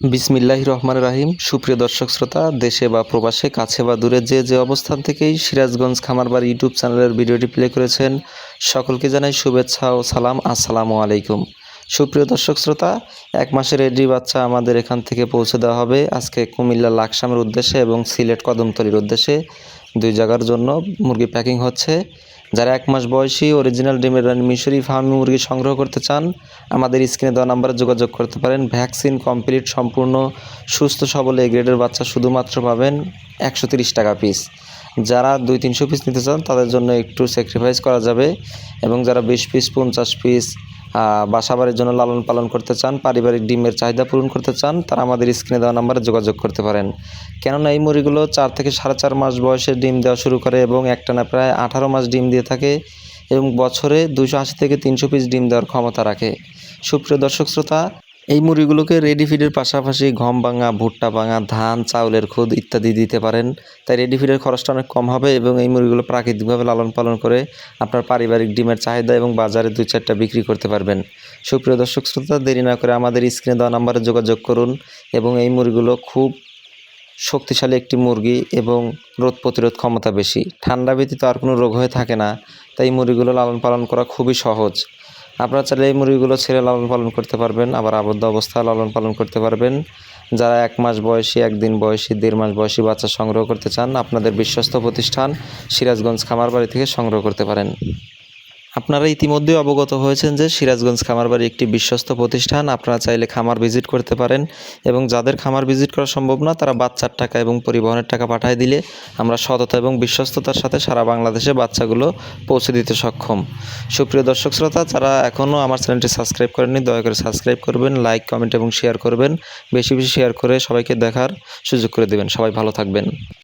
বিসমিল্লাহ রহমান রাহিম। সুপ্রিয় দর্শক শ্রোতা, দেশে বা প্রবাসে, কাছে বা দূরে যে যে অবস্থান থেকেই সিরাজগঞ্জ খামারবার ইউটিউব চ্যানেলের ভিডিওটি প্লে করেছেন, সকলকে জানাই শুভেচ্ছা ও সালাম। আসসালামু আলাইকুম। সুপ্রিয় দর্শক শ্রোতা, এক মাসের রেডি বাচ্চা আমাদের এখান থেকে পৌঁছে দেওয়া হবে আজকে কুমিল্লা লাকসামের উদ্দেশ্যে এবং সিলেট কদমতলির উদ্দেশ্যে। দুই জায়গার জন্য মুরগি প্যাকিং হচ্ছে। যারা এক মাস বয়সী অরিজিনাল ডিমের রানী মিশরি ফার্মি মুরগি সংগ্রহ করতে চান, আমাদের স্ক্রিনে দেওয়া নাম্বারে যোগাযোগ করতে পারেন। ভ্যাকসিন কমপ্লিট, সম্পূর্ণ, সুস্থ, সবল এ গ্রেডের বাচ্চা শুধুমাত্র পাবেন একশো টাকা পিস যারা দুই তিনশো পিস নিতে চান, তাদের জন্য একটু স্যাক্রিফাইস করা যাবে এবং যারা বিশ পিস পঞ্চাশ পিস বাসাবাড়ির জন্য লালন পালন করতে চান, পারিবারিক ডিমের চাহিদা পূরণ করতে চান, তারা আমাদের স্ক্রিনে দেওয়া নাম্বারে যোগাযোগ করতে পারেন। কেননা এই মুড়িগুলো চার থেকে সাড়ে চার মাস বয়সে ডিম দেওয়া শুরু করে এবং একটানা প্রায় আঠারো মাস ডিম দিয়ে থাকে এবং বছরে দুশো আশি থেকে তিনশো পিস ডিম দেওয়ার ক্ষমতা রাখে। সুপ্রিয় দর্শক, শ্রোতা এই মুরগিগুলোকে রেডি ফিডের পাশাপাশি গম ভাঙা, ভুট্টা ভাঙা, ধান, চাউলের খুদ ইত্যাদি দিতে পারেন। তাই রেডি ফিডের খরচটা অনেক কম হবে এবং এই মুরগিগুলো প্রাকৃতিকভাবে লালন পালন করে আপনার পারিবারিক ডিমের চাহিদা এবং বাজারে দুই চারটা বিক্রি করতে পারবেন। সুপ্রিয় দর্শক শ্রোতা, দেরি না করে আমাদের স্ক্রিনে দেওয়া নাম্বারে যোগাযোগ করুন এবং এই মুরগিগুলো খুব শক্তিশালী একটি মুরগি এবং রোগ প্রতিরোধ ক্ষমতা বেশি। ঠান্ডা ব্যতীত আর কোনো রোগ হয়ে থাকে না। তাই মুরগিগুলো লালন পালন করা খুবই সহজ। আপনারা চাইলে এই মুরগিগুলো ছেড়ে লালন পালন করতে পারবেন, আবার আবদ্ধ অবস্থায় লালন পালন করতে পারবেন। যারা এক মাস বয়সী, একদিন বয়সী, দেড় মাস বয়সী বাচ্চা সংগ্রহ করতে চান, আপনাদের বিশ্বস্ত প্রতিষ্ঠান সিরাজগঞ্জ খামারবাড়ি থেকে সংগ্রহ করতে পারেন। আপনারা ইতিমধ্যে অবগত হয়েছেন যে সিরাজগঞ্জ খামারবাড়ি একটি বিশ্বস্ত প্রতিষ্ঠান। আপনারা চাইলে খামার ভিজিট করতে পারেন এবং যাদের খামার ভিজিট করা সম্ভব না, তারা বাচ্চার টাকা এবং পরিবহনের টাকা পাঠিয়ে দিলে আমরা সততা এবং বিশ্বস্ততার সাথে সারা বাংলাদেশে বাচ্চাগুলো পৌঁছে দিতে সক্ষম। সুপ্রিয় দর্শক শ্রোতা, যারা এখনও আমার চ্যানেলটি সাবস্ক্রাইব করেননি, দয়া করে সাবস্ক্রাইব করবেন, লাইক, কমেন্ট এবং শেয়ার করবেন। বেশি বেশি শেয়ার করে সবাইকে দেখার সুযোগ করে দেবেন। সবাই ভালো থাকবেন।